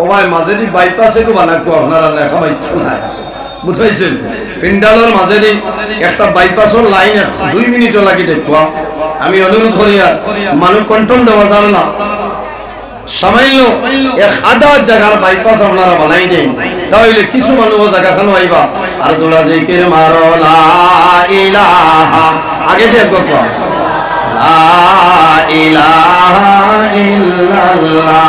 ও ভাই মাঝেরি বাইপাসে কো বানাকো আপনারা লেখা ইচ্ছা নাই। বুঝাইছেন? পিন্ডালের মাঝেরি একটা বাইপাসের লাইন দুই মিনিটও লাগি দেখবা আমি অনুরোধ করি আর মানুষ কন্ট্রোল দেওয়া যাবে না সামান্য এক হাজার জায়গার বাইপাস আপনারা বানাই দেন। তাহলে কিছু মানুষ জায়গা খানো আইবা আর তোরা যে কে মারো আগে দেখব ইলাহা ইল্লাল্লাহ।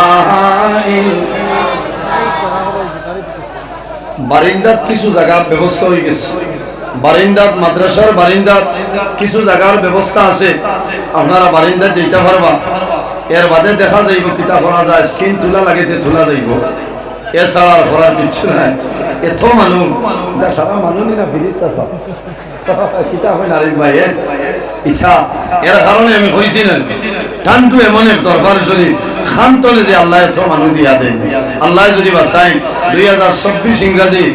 বারিন্দাত কিছু জায়গার ব্যবস্থা হয়ে গেছে। বারিন্দাত মাদ্রাসার বারিন্দাত কিছু জায়গার ব্যবস্থা আছে। আপনারা বারিন্দাত যেতে পারবা, এর বাদে দেখা যাইব কিতা করা যায় স্কিন তুলা লাগিতে তুলা যাইব। এছাড়া আর করার কিছু নাই। এত মানুষ সারা মানুষই না কিতা হয় নারী ইটা এর কারণে আমি কইছিলাম টানটু এমন এক দরবার শরীফ। খান তলে যে আল্লাহ এত মানুষ দিয়া দেন। আল্লাহ যদি বাসাই দুই হাজার চব্বিশ ইংরাজি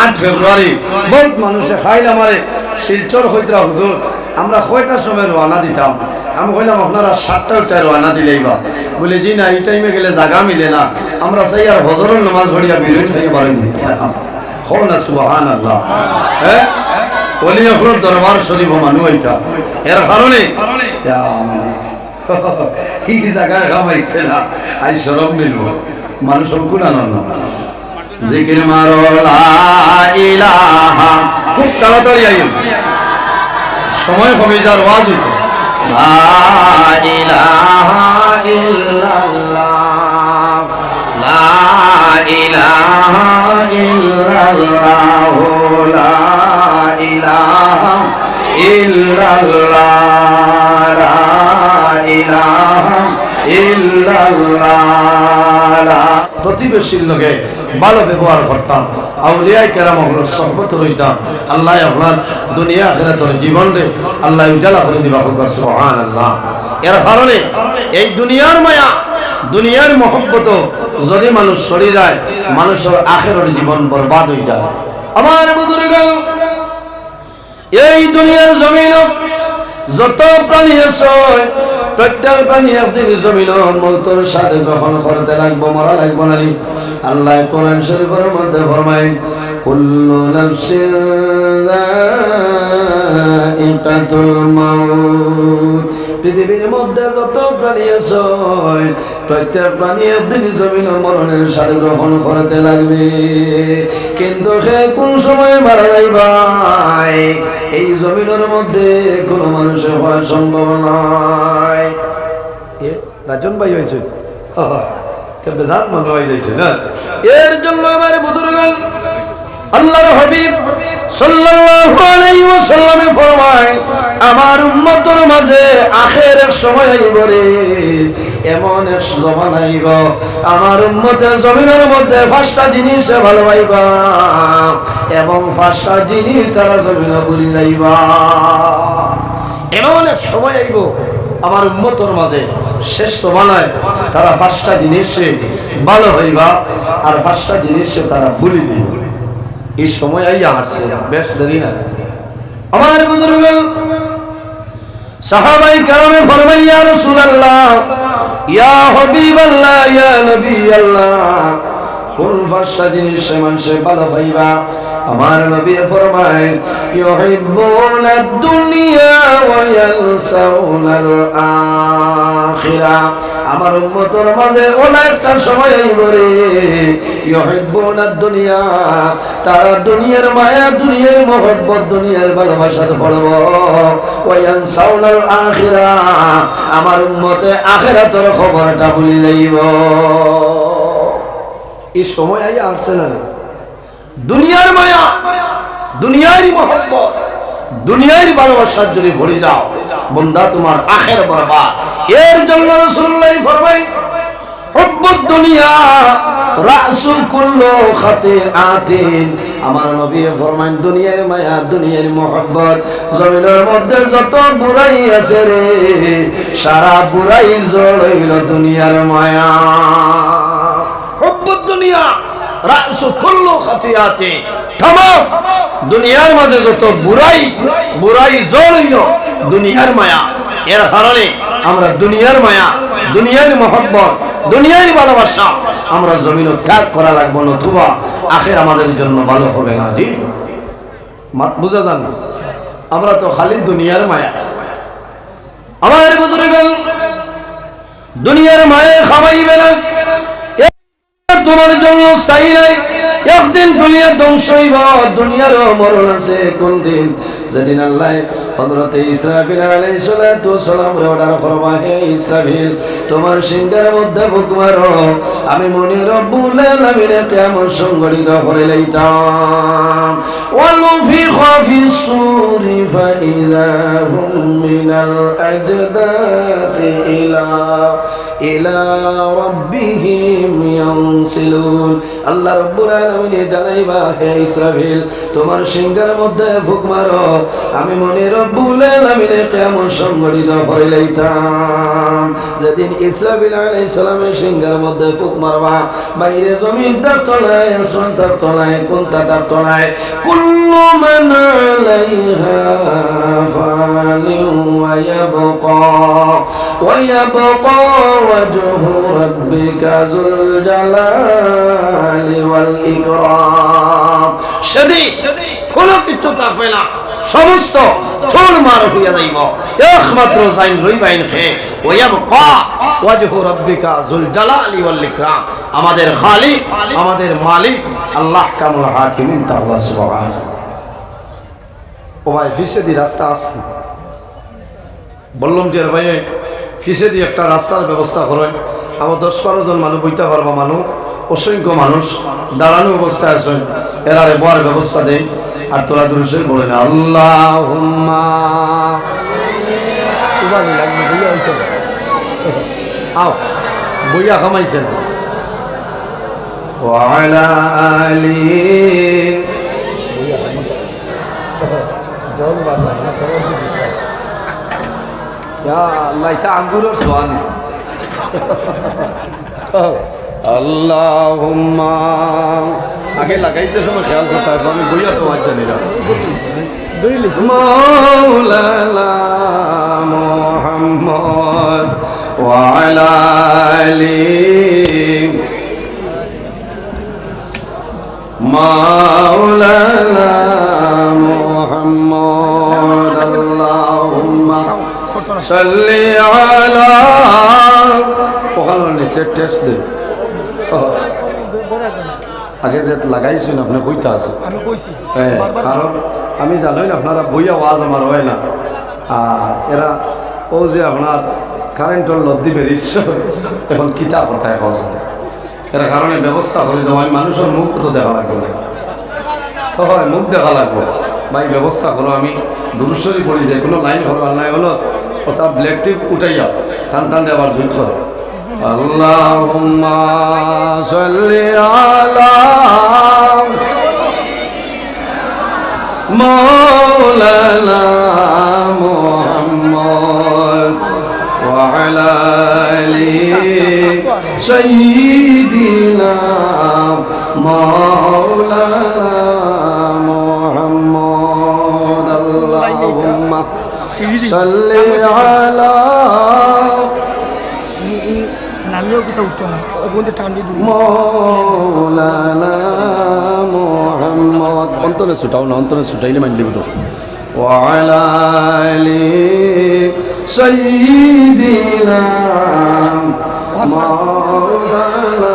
আট ফেব্রুয়ারি, বহুত মানুষে খাইল আমারে। শিলচর হইতরা, হুজুর, আমরা কয়টার সময় রওনা দিতাম? আমি কইলাম, আপনারা সাতটা উঠায় রওনা দিলেই বা। বলে, জি না, এই টাইমে গেলে জায়গা মিলে না। আমরা সেই আর হজরের নামাজ ভরিয়া বেরোই খাইয়ে পারেন হো না সুবাহান আল্লাহ হ্যাঁ? ওলি আপনার দরবার শরীফ মানুষ হইতা। এর কারণে কি জায়গায় খামাইছে না। আই সরব মিলব। মানুষ অঙ্কুর আনন্দ। জিকির মারো ইলাহা। খুব তাড়াতাড়ি আইন সময় কমে যার ওয়াজ হইতো। লা ইলাহা ইল্লাল্লাহ। লা ইলাহা ইল্লাল্লাহ। লা ইলাহা প্রতিবেশীর লগে ভালো ব্যবহার করতাম আউলিয়াই কেরাম হলো সহবত রইতাম। আল্লাহ আপনার দুনিয়া আখিরাতের জীবন রে আল্লাহ উজালা করে দিবা হোক সুবহান আল্লাহ এর কারণে এই দুনিয়ার মায়া, দুনিয়ার মহব্বত, যদি মানুষ সরে যায়, মানুষের আখেরের জীবন বরবাদ হয়ে যায়। আমার বুজুর্গ এই দুনিয়ার জমিন যত প্রাণী আছে, প্রত্যেক প্রাণী একদিন জমিন মৌতর সাথে গ্রহণ করতে লাগবো, মরা লাগবো না আল্লাহ কোরআন শরীফের মধ্যে ফরমায়, কুল্লু নাফসিন মাউত। পৃথিবীর মধ্যে যত প্রাণী আছে, প্রত্যেক প্রাণী একদিন জমিন মরণের সাথে গ্রহণ করতে লাগবে। কিন্তু সে কোন সময় মারা যাইবাই এই জমিনের মধ্যে কোনো মানুষের হওয়া সম্ভব নয়। রাজন ভাই হয়েছে। বেজাত মানুষ হয়ে যাইছে না? এর জন্য আমার বুজুর্গ আল্লাহর হাবিব সাল্লাল্লাহু আলাইহি ওয়াসাল্লামে ফরমায়, আমার উম্মতের মাঝে আখের এক সময় আইব রে, এমন এক জমান আইব, আমার উম্মতের জমিনের মধ্যে পাঁচটা জিনিস ভালো পাইবা এবং পাঁচটা জিনিস তারা জমিনে ভুলি যাইবা। এমন এক সময় আইব, আমার উম্মতর মাঝে শেষ সমানায় তারা পাঁচটা জিনিসে ভালো হইবা, আর পাঁচটা জিনিসে তারা ভুলি যাইব। এই সময় আইয়া হারছে বেশ দেরি না। আমার বুজুর্গ, সাহাবাই কারণে ফরমাইয়া রসুল রাসূলুল্লাহ, ইয়া হাবিবাল্লাহ, ইয়া নবী আল্লাহ কোন ভাষা জিনিস সে মানুষে ভালো পাইবা? আমার নবী ফরমায়, ইউহিব্বুনা দুনিয়া ওয়া ইয়ানসাউনাল আখিরা আমার উম্মতের মাঝে অনেকটা সময় আইব রে। ইউহিব্বুনা দুনিয়া, তারা দুনিয়ার মায়া, দুনিয়ার মহব্বত, দুনিয়ার ভালোবাসাতে পড়ব। ওয়া ইয়ানসাউনাল আখিরা আমার উম্মতে আখিরাতের খবরটা ভুলি যাইব। এই সময় আই আসছে না। দুনিয়ার মায়া, দুনিয়ারই মহব্বত দুনিয়ার ভালোবাসার যদি ভরে যাও। বন্ধা তোমার আখের বরবাদ। এর জন্য রাসূলুল্লাহ ফরমাই সারা বুড়াই জড়ইল দুনিয়ার মায়া। রাসুল কুল্লু খাতিআতিন থামো দুনিয়ার মাঝে যত বুড়াই বুড়াই জড়ইল দুনিয়ার মায়া। এর কারণে আমরা দুনিয়ার মায়া, দুনিয়ার মহব্বত, দুনিয়ার ভালোবাসা আমরা জমিন ত্যাগ করা লাগবো, নতুবা আখের আমাদের জন্য ভালো হবে না, জি? বুঝা যান আমরা তো খালি দুনিয়ার মায়া। আমার দুনিয়ার মায়ে খামাইবে না। তোমার জন্য স্থায়ী নাই। একদিন দুনিয়া ধ্বংস হইব দুনিয়ারও মরণ আছে কোন দিন যেদিন আল্লাহ হযরতে ইসরাফিল আলাইহিস সালাতু সালাম রে অর্ডার ইসরাফিল তোমার সিংহের মধ্যে ফুক মারো। আমি মনে রব্বুল আলামিন কিয়ামত সংগঠিত করে লইতাম। ওয়ালুফিখ ফিস সূরি ফাইযা হুম মিনাল আজদাসি ইলা ইলা রাব্বিহিম ইয়ানসিলুন। আল্লাহ রাব্বুল আলামিন জানাইবা, হে ইসরাফিল তোমার সিংহের মধ্যে ফুক মারো। আমি মনে রব্বুল আলামিন কিয়ামত সংগঠিত করে লইতাম যেদিন ইসরাফিল সালামের সিংহের মধ্যে ফুক মারবা, বাইরে জমিন তার তলায় আসমান তার তলায় কোনটা তার তলায় কুল্লু ওয়াজহু যুল জালালি ওয়াল ইকরাম। সেদিন কোনো কিছু থাকবে না। সমস্ত ঠোল মার হইয়া যাইব। একমাত্র জাইন রইবাইন খে ওয়াবকা ওয়াজহু রাব্বিকা যুল জালালি ওয়াল ইকরাম। আমাদের খালিক, আমাদের মালিক, আল্লাহ কামুল হাকিমিন তাআলা সুবহানাহু। ও ভাই ফিসেদি রাস্তা আছে? বললাম যে, ভাই, ফিসে ফিসেদি একটা রাস্তার ব্যবস্থা করেন আমার দশ বারো জন মানুষ বইতে পারবা মানুষ, অসংখ্য মানুষ, দাঁড়ানো অবস্থায় আছেন এরারে বর ব্যবস্থা দেই। আর তোরা দুরুসে বলে না আল্লাহ আও বইয়া কামাইছেন وعلى آله আল্লাহ এটা আঙ্গুরের সোয়ান আল্লাহুম্মা আগে লাগাইতে সময় খেয়াল করতে হবে আমি বইয়া তো আজ জানি না। মাওলানা মুহাম্মদ ওয়া আলা আলিহি মাওলানা মুহাম্মদ আল্লাহুম্মা সাল্লি আলা ওখানে নিচে টেস্ট দে। আগে যে লাগাইছেন আপনি কইতা আছে? আমি কইছি। হ্যাঁ, কারণ আমি জানোই না আপনারা বইয়া ওয়াজ আমার হয় না। আর এরা ও যে আপনার কারেন্টর লদ্দি বেরিয়েছ এখন কিতা কথায় হজ এর কারণে ব্যবস্থা করে দেওয়া মানুষের মুখ তো দেখা লাগবে হয় মুখ দেখা লাগবে। ভাই ব্যবস্থা করো আমি দুরুশ্বরী পড়ি যে কোনো লাইন হলো নাই হলো ওটা ব্ল্যাক টিপ উঠাইয়া টান টান আবার জুইত করো اللهم صل على مولانا محمد وعلى آله سيدنا مولانا محمد. اللهم صل على নামিয়েও কোথাও উঠতো না। ও পর্যন্ত টান দিয়ে মোহাম্মদ। অন্তরে ছুটাও না অন্তরে ছুটাইলে মাইন দেবে তো। ওয়ালালি সৈদিনা মাওলানা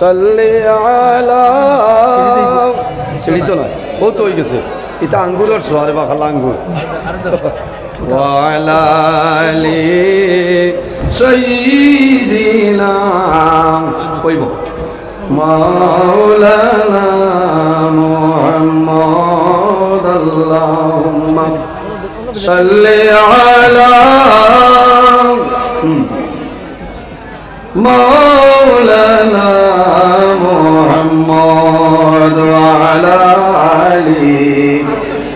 সাল্লি আলা সিঁড়ি তো নয় ও তো হয়ে গেছে। এটা আঙ্গুরের সোয়ারে বা খালা আঙ্গুর وعلى آل سيدنا ويبو مولانا محمد اللهم صل على مولانا محمد وعلى آله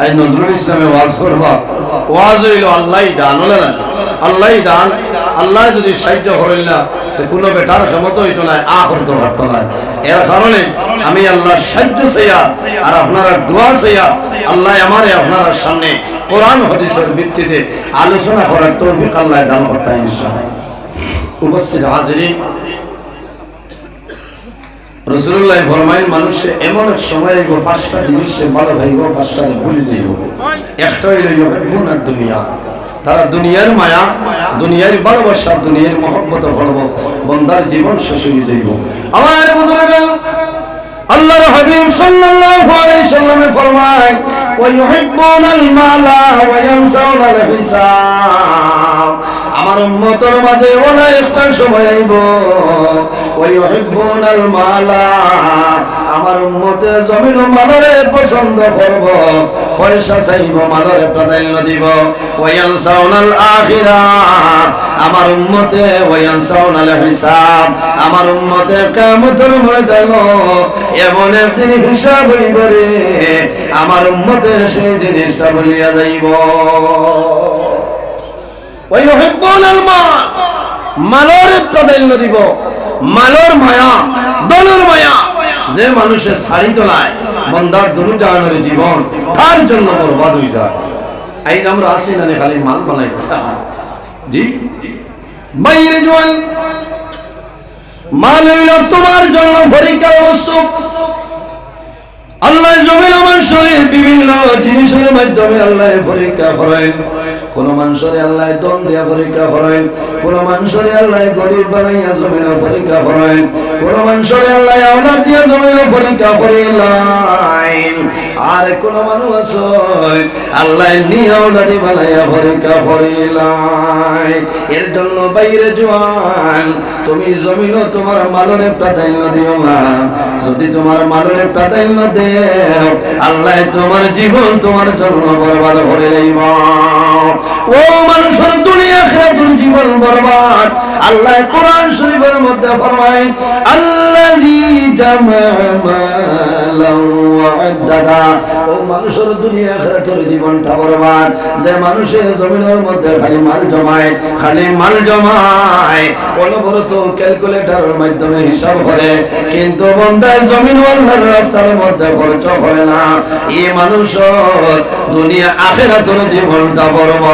আই নজরুল ইসলামে ওয়াজ করবা। ওয়াজ হইল আল্লাহ দান হলে না? আল্লাহ দান। আল্লাহ যদি সাহায্য করেন না, তো কোনো বেটার ক্ষমতা হইতো না আ করতে পারতো না। এর কারণে আমি আল্লাহর সাহায্য চাইয়া আর আপনারা দোয়া চাইয়া আল্লাহ আমারে আপনার সামনে কোরআন, হাদিসের ভিত্তিতে আলোচনা করার তৌফিক আল্লাহ দান করতে ইনশাআল্লাহ। উপস্থিত হাজিরিন রসুল্লাহ ফরমাইন, মানুষে এমন এক সময় আইব, পাঁচটা জিনিসে বন্দার জীবন হয়ে যাইব। আমার সাল্লামে ফরমায় আমার উম্মতের মাঝে ওনা একটা সময় আইব। ওই ইউহিব্বুনাল মালা আমার উম্মতে জমিন মালরে পছন্দ করব। পয়সা চাইব মালরে প্রাধান্য দিব। ওয়া ইয়ানসাউনাল আখিরা আমার উম্মতে ওয়া ইয়ানসাউনাল হিসাব আমার উম্মতে কিয়ামতের ময়দান এমন একদিন হিসাব হইব রে। আমার উম্মতে সেই জিনিসটা বলিয়া যাইব। মালের প্রাধান্য দিব। মালের মায়া, দলের মায়া। যে মানুষের শাড়ি তোলায়, বন্দার দনু জীবন, তার জন্য বরবাদ হয়ে যায়। এই আমরা আসি না খালি মাল বানাই জি? বাইরে জোয়ান। মাল হইল তোমার জন্য পরীক্ষার বস্তু। আল্লাহ জমিন আমার শরীর, বিভিন্ন জিনিসের মাধ্যমে আল্লাহ পরীক্ষা করেন। কোন মানুষের আল্লাহ দম দিয়া পরীক্ষা করেন, কোন মানুষের আল্লাহ গরিব বানাইয়া জমিন পরীক্ষা করেন, কোন মানুষের আল্লাহ আওলাদ দিয়া জমিন পরীক্ষা করিলাম আর কোন মানুষ আছে আল্লাহ নিয়ে আওলাদি বানাইয়া পরীক্ষা করিলাই এর জন্য বাইরে জোয়ান, তুমি জমিন তোমার মালরে প্রাধান্য দিও না। যদি তোমার মালরে প্রাধান্য দেও, আল্লাহ তোমার জীবন তোমার জন্য বরবাদ করে লইব জীবনটা বরবাদ। যে মানুষের জমিনের মধ্যে খালি মাল জমায়, খালি মাল জমায়, অনবরত ক্যালকুলেটরের মাধ্যমে হিসাব করে। কিন্তু বন্ধায় জমিন রাস্তার মধ্যে খরচ করে না। এই মানুষের দুনিয়া আখেরাতের জীবনটা বরবাদ।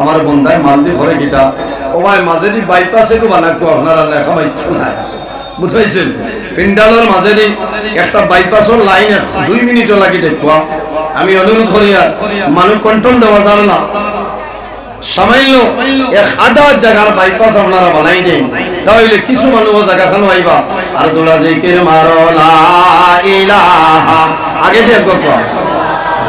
আমার বন্ধায় মাল দিয়ে ঘরে গিতা। ও ভাই মাঝে দি বাইপাসে কো বানাকো আপনারা লেখা ইচ্ছা নাই। বুঝতে পারছেন পিন্ডালের মাঝে দি একটা বাইপাসের লাইন দুই মিনিটও লাগি দেখবা আমি অনুরোধ করি আর মানুষ কন্ট্রোল দেওয়া যাবে না। সামান্য এক হাজার জায়গার বাইপাস আপনারা বানাই দেন। তাহলে কিছু মানুষ জায়গা খানো আইবা আর তোরা যে মারো লা ইলাহা। আগে দেখব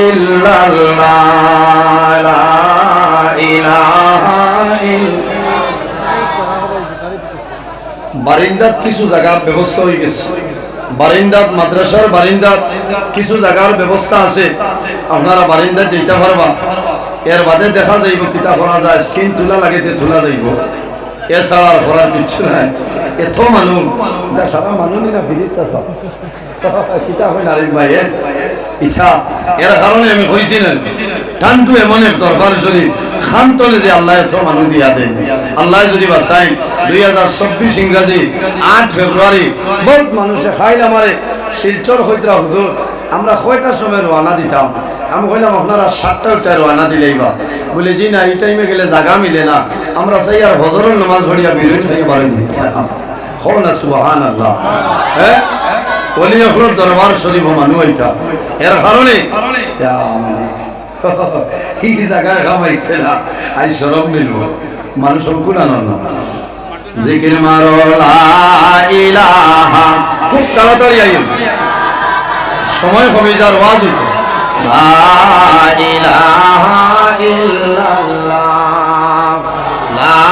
ইল্লাল্লাহ, লা ইলাহা বারিন্দাত কিছু জায়গার ব্যবস্থা হয়ে গেছে। বারিন্দাত মাদ্রাসার বারিন্দাত কিছু জায়গার ব্যবস্থা আছে। আপনারা বারিন্দাত যেতে পারবা। এর বাদে দেখা যাইব কিতা করা যায়। স্কিন তোলা লাগিতে তোলা যাইব। এছাড়া আর করার কিছু নাই। এত মানুষ সারা মানুষই না বিদিত কিতা হয় নারিক ভাই ইটা এর কারণে আমি কইছিলেন টানটু এমন এক দরবার শরীফ। খান যে আল্লাহ এত মানুষ দিয়া দেন আল্লাহ যদি বাসাই দুই হাজার চব্বিশ ইংরাজি আট ফেব্রুয়ারি, বহুত মানুষে খাইল আমারে। শিলচর হইতরা হুজুর, আমরা কয়টার সময় রওনা দিতাম? আমি কইলাম, আপনারা সাতটা উঠে রওনা দিলেই বা বলে, জি না, এই টাইমে গেলে জায়গা মিলে না। আমরা সেই আর হজরের নামাজ ভরিয়া বেরোই খাইয়ে বাড়ি হ্যাঁ? ওলি অকলর দরবার শরীফ মানুষ হইতা এর কারণে ইয়া কি কি জায়গায় খামাইছে না। আই সরব মিলব। মানুষ অঙ্কুর আনন্দ। জিকির মারো ইলাহা। খুব তাড়াতাড়ি আইন সময় কমে যার ওয়াজ হইতো। লা ইলাহা ইল্লাল্লাহ। লা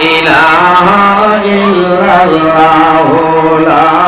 ইলাহা ইল্লাল্লাহ। লা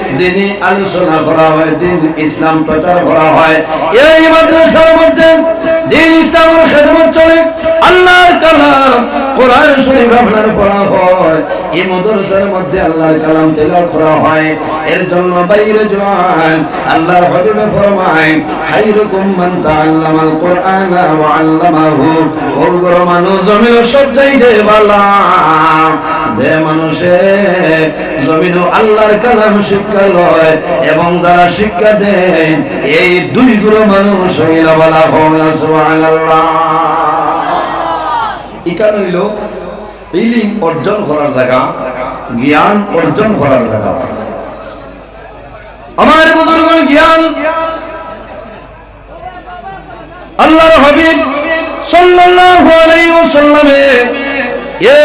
দিনই আলোচনা করা হয়, দিন ইসলাম প্রচার করা হয়। এই মাদ্রাসার মধ্যে দিন ইসলামের খেদমত চলে, আল্লাহর কালাম কোরআন শরীফ আপনার পড়া হয়। এই মাদ্রাসার মধ্যে আল্লাহর কালাম তেলাওয়াত করা হয়। এর জন্য বাইরে আল্লাহর হাবিবে ফরমায় মান কোরআনা ওয়া আল্লামাহু। ও মানুষ জমিন বালা। যে মানুষে জমিন আল্লাহর কালাম শিক্ষা লয় এবং যারা শিক্ষা দেন, এই দুই গুলো মানুষ হইলা বলা সুবহানাল্লাহ। ইকান হইল ইলিম অর্জন করার জায়গা, জ্ঞান অর্জন করার জায়গা। আমার বুজুর্গ জ্ঞান আল্লাহর হাবিব সাল্লাল্লাহু আলাইহি ওয়াসাল্লামে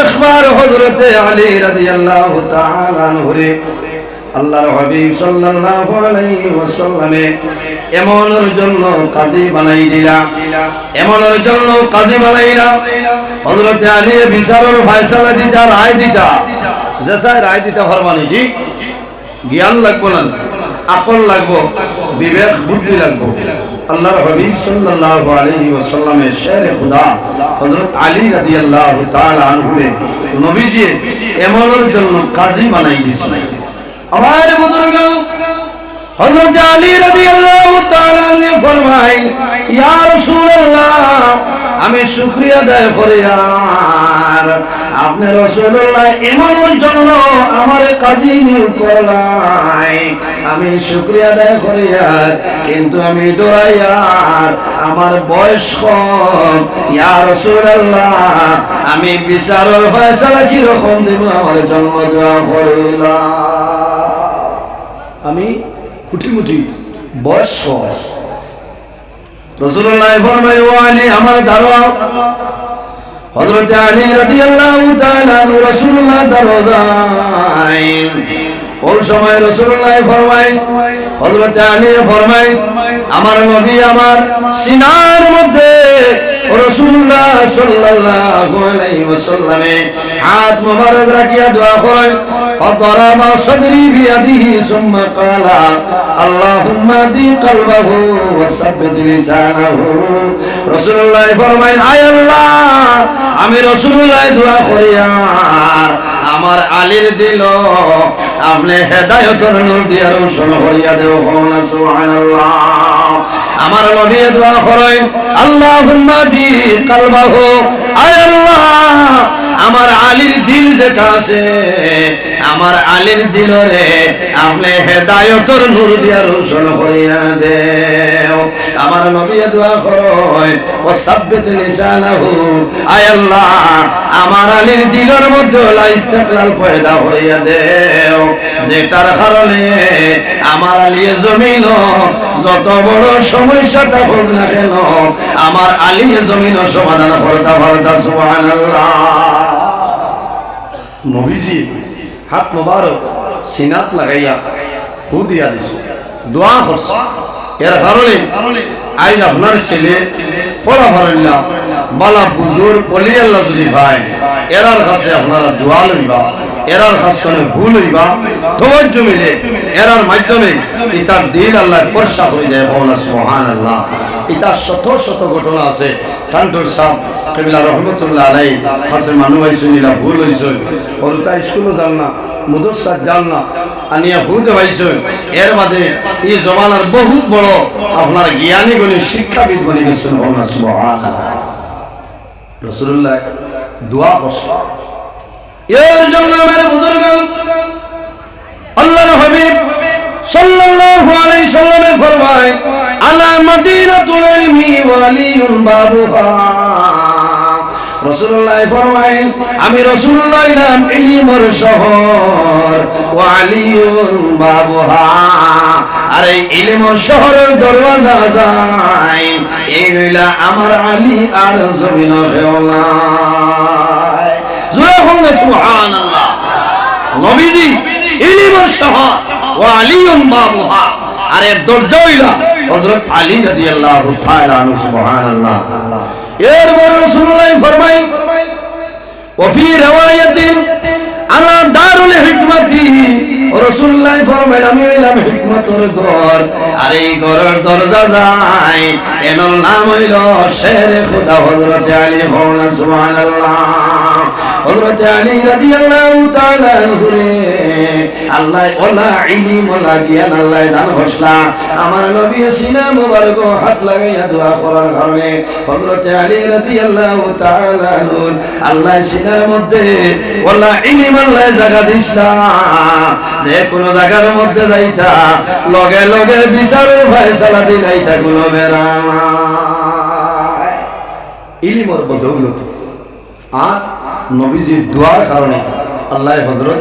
একবার হযরত আলী রাদিয়াল্লাহু তাআলা আনহুরে আল্লাহর হাবিব সাল্লাল্লাহু আলাইহি ওয়াসাল্লামে এমনের জন্য কাজী বানাই দিলা। এমনের জন্য কাজী বানাইলা। হযরত আলী বিচারের ফয়সালা দিতা, রায় দিতা। যেসাই রায় দিতে পারবানি জি? জ্ঞান লাগবো না? আকল লাগবো? বিবেক, বুদ্ধি লাগবো? আল্লাহর হাবিব সাল্লাল্লাহু আলাইহি ওয়াসাল্লামের শেরে খুদা, হযরত আলী রাদিয়াল্লাহু তাআলা আনহু নবীজি এমনের জন্য কাজী বানাই দিয়েছিলেন আমার বুজুর্গ হযরত আলী রাদিয়াল্লাহু তাআলা আনহু ফরমায়, ইয়া রাসূলুল্লাহ, আমি শুকরিয়া আদায় করি আর আপনি রাসূলুল্লাহ এমনের জন্য আমার কাজী নিয়োগ করলাই। আমি শুকরিয়া আদায় করি আর, কিন্তু আমি ডরাই আর, আমার বয়স কম। ইয়া রাসূলুল্লাহ, আমি বিচারের ফয়সালা কি রকম দেব, আমার জন্ম দেওয়া করিলাম আমি কুটিমুটি বয়স সহজ। রসুল্লাহ ফরমায় ও আলী আমার দাঁড়াও হযরত আলী রাদিয়াল্লাহু তাআলা রাসূলুল্লাহ দরজায়। ওই সময় রাসূলুল্লাহ ফরমায় হযরত আলী ফরমায় আমার নবী আমার সিনার মধ্যে রাসূলুল্লাহ সাল্লাল্লাহু আলাইহি ওয়াসাল্লামে হাত মোবারক রাখিয়া দোয়া করেন فضرب صدري بيده ثم قال اللهم دي قلبه وثبت لسانه رسول الله ফরমায় আয় আল্লাহ আমি রাসূলুল্লাহ দোয়া করি আর আমার আলীর দিল। আপনি হেদায়তর নূর দিয়া রোশন হইয়া দেও সুবহানাল্লাহ। আমার নবী দোয়া করেন, আল্লাহুম্মা দি কালবাহু, আয় আল্লাহ আমার আলীর দিল যেটা আছে, আমার আলীর দিলরে আপনি হেদায়তর নূর দিয়া রোশন করিয়া দেও। আমার নবী দোয়া করয় ও সাব্বিত লিসানাহু। আয় আল্লাহ, আমার আলীর দিলের মধ্যে লা ইস্তিকলাল পয়দা করিয়া দেও। যেটার কারণে আমার আলিয়ে জমিন, যত বড় সমস্যাটা হোক না কেন, আমার আলিয়ে জমিন সমাধান করতা পারতা, সুবহানাল্লাহ। নবীজি হাত মোবারক সিনাত লাগাইয়া হু দিয়া দিছ। দোয়া করছ এর কারণে আইন আপনার ছেলে পড়া পারেন বালা বুজুর বলি আল্লাহ যদি ভাই, এরার কাছে আপনারা দোয়া লইবা, এরার থেকে ভুল হইবা, ধৈর্য মিলে এরার মাধ্যমে ইতার দিন আল্লাহ বর্ষা করে দেয় বলা সুহান আল্লাহ ইতার শত শত ঘটনা আছে। টান্টুর সাহ, কেবিলা রহমতুল্লাহ আলাই কাছে মানুষ ভুল হইছে। ওরটা স্কুলও যান না। মুদরসার যান না আনিয়া ভূতে পাইছেন এর বাদে এই জমানার বহুত বড় আপনার জ্ঞানী গুণী শিক্ষাবিদ বনে গেছেন রসুল্লাহ দোয়া করছে। এর জন্য আমার বুজুর্গ, আল্লাহর হাবিব সাল্লাল্লাহু আলাইহি সাল্লামে ফরমায়, আলা মাদিনাতুল ইলমি বাবুহা রাসূলুল্লাহ ফরমায়েন, আমি রাসূলুল্লাহ ইলাম ইলমের শহর ওয়া আলিউন বাবুহা আর এই শহরের দরওয়াজা যায়, এই আমার আলী আর জমিন হেওলা জোরে হোক সুবহানাল্লাহ। নবীজি, ইলিমের শহর, ও আলিয়ুম বাবুহা আর দরজা হইলা হযরত আলী রাদিয়াল্লাহু তাআলা সুবহানাল্লাহ। এরপর রসুল্লাহ ফরমাই ওফি রেওয়ায়াতিন আলা দারুল হিকমতি। রসুল্লাহ ফরমাই আমি হইলাম হিকমতর ঘর, আর এই ঘরের দরজা যায়। এর নাম হইল শের খুদা হযরত আলী হওয়া সুবহানাল্লাহ। হযরত আলী রাদিয়াল্লাহু তাআলা হুরে আল্লাহ, ওলা ইলম, ওলা জ্ঞান আল্লাহ, দান হসলা আমার নবী সিনা মুবারক হাত লাগাইয়া দোয়া করার কারণে হযরত আলী রাদিয়াল্লাহু তাআলা আনহু আল্লাহ সিনার মধ্যে ওলা ইলম আল্লাহ জায়গা দিছলা যে কোন জায়গার মধ্যে যাইতা, লগে লগে বিচারের ফয়সালা দিলাইতা কোনো বেড়া ইলিমর বদৌলত। আর নবীজির দোয়ার কারণে আল্লাহ হজরত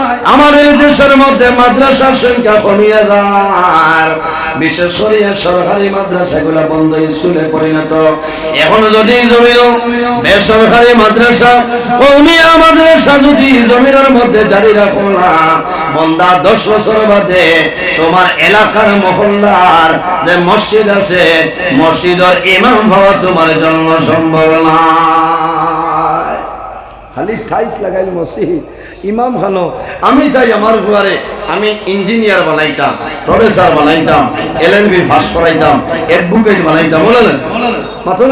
আমাদের দেশের মধ্যে মাদ্রাসার সংখ্যা কমিয়ে যায় বিশেষ করে সরকারি মাদ্রাসাগুলো বন্ধ স্কুলে পরিণত। এখন যদি জমিন বেসরকারি মাদ্রাসা, কৌমিয়া মাদ্রাসা যদি জমিনের মধ্যে জারি রাখো না, বন্দা দশ বছর বাদে তোমার এলাকার মহল্লার যে মসজিদ আছে, মসজিদের ইমাম হওয়া তোমার জন্য সম্ভব না খালি টাইলস লাগাইল মসজিদ। ইমাম খানো আমি চাই আমার ঘরে, আমি ইঞ্জিনিয়ার বানাইতাম, প্রফেসর বানাইতাম এল এন বি পাস করাইতাম অ্যাডভোকেট বানাইতাম, বলেন। মাথো